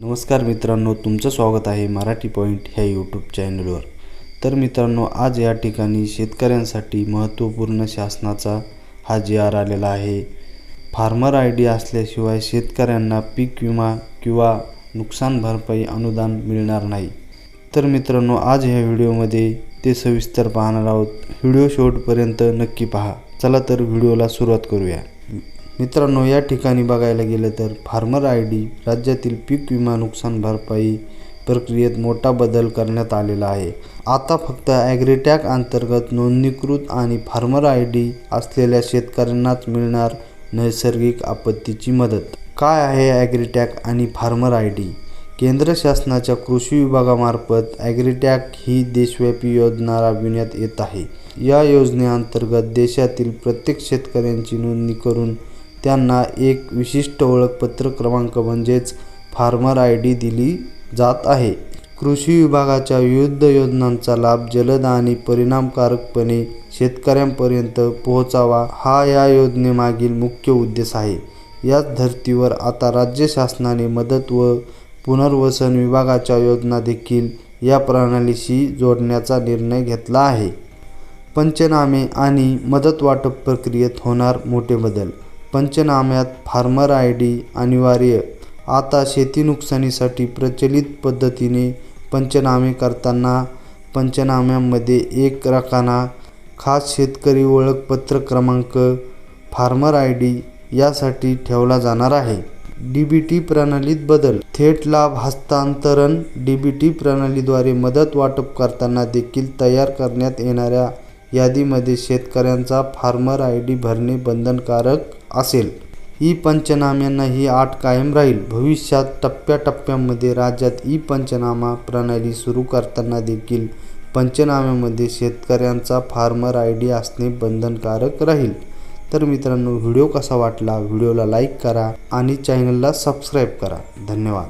नमस्कार मित्रांनो तुमचं स्वागत आहे मराठी पॉईंट ह्या यूट्यूब चॅनलवर तर मित्रांनो आज या ठिकाणी शेतकऱ्यांसाठी महत्त्वपूर्ण शासनाचा हा जी आर आलेला आहे. फार्मर आय डी असल्याशिवाय शेतकऱ्यांना पीक विमा किंवा नुकसान भरपाई अनुदान मिळणार नाही. तर मित्रांनो आज ह्या व्हिडिओमध्ये ते सविस्तर पाहणार आहोत. व्हिडिओ शेवटपर्यंत नक्की पहा. चला तर व्हिडिओला सुरुवात करूया. मित्रांनो या ठिकाणी बघायला गेलं तर फार्मर आय डी राज्यातील पीक विमा नुकसान भरपाई प्रक्रियेत मोठा बदल करण्यात आलेला आहे. आता फक्त ॲग्रीटॅक अंतर्गत नोंदणीकृत आणि फार्मर आय डी असलेल्या शेतकऱ्यांनाच मिळणार नैसर्गिक आपत्तीची मदत. काय आहे ॲग्रीटॅक आणि फार्मर आय डी? केंद्र शासनाच्या कृषी विभागामार्फत ॲग्रीटॅक ही देशव्यापी योजना राबविण्यात येत आहे. या योजनेअंतर्गत देशातील प्रत्येक शेतकऱ्यांची नोंदणी करून त्यांना एक विशिष्ट ओळखपत्र क्रमांक म्हणजेच फार्मर आय डी दिली जात आहे. कृषी विभागाच्या विविध योजनांचा लाभ जलद आणि परिणामकारकपणे शेतकऱ्यांपर्यंत पोहोचावा हा या योजनेमागील मुख्य उद्देश आहे. याच धर्तीवर आता राज्य शासनाने मदत व पुनर्वसन विभागाच्या योजना देखील या प्रणालीशी जोडण्याचा निर्णय घेतला आहे. पंचनामे आणि मदत वाटप प्रक्रियेत होणार मोठे बदल पंचनाम्यात फार्मर आय डी अनिवार्य. आता शेती नुकसानीसाठी प्रचलित पद्धतीने पंचनामे करताना पंचनाम्यामध्ये एक रकाना खास शेतकरी ओळखपत्र क्रमांक फार्मर आय डी यासाठी ठेवला जाणार आहे. डी बी टी प्रणालीत बदल. थेट लाभ हस्तांतरण डी बी टी प्रणालीद्वारे मदत वाटप करताना देखील तयार करण्यात येणाऱ्या यादीमध्ये शेतकऱ्यांचा फार्मर आय डी भरणे बंधनकारक असेल. ई पंचनाम्यांना ही आट कायम राहील. भविष्यात टप्प्याटप्प्यामध्ये राज्यात ई पंचनामा प्रणाली सुरू करताना देखील पंचनाम्यामध्ये शेतकऱ्यांचा फार्मर आय डी असणे बंधनकारक राहील. तर मित्रांनो व्हिडिओ कसा वाटला? व्हिडिओला लाईक करा आणि चॅनलला सबस्क्राईब करा. धन्यवाद.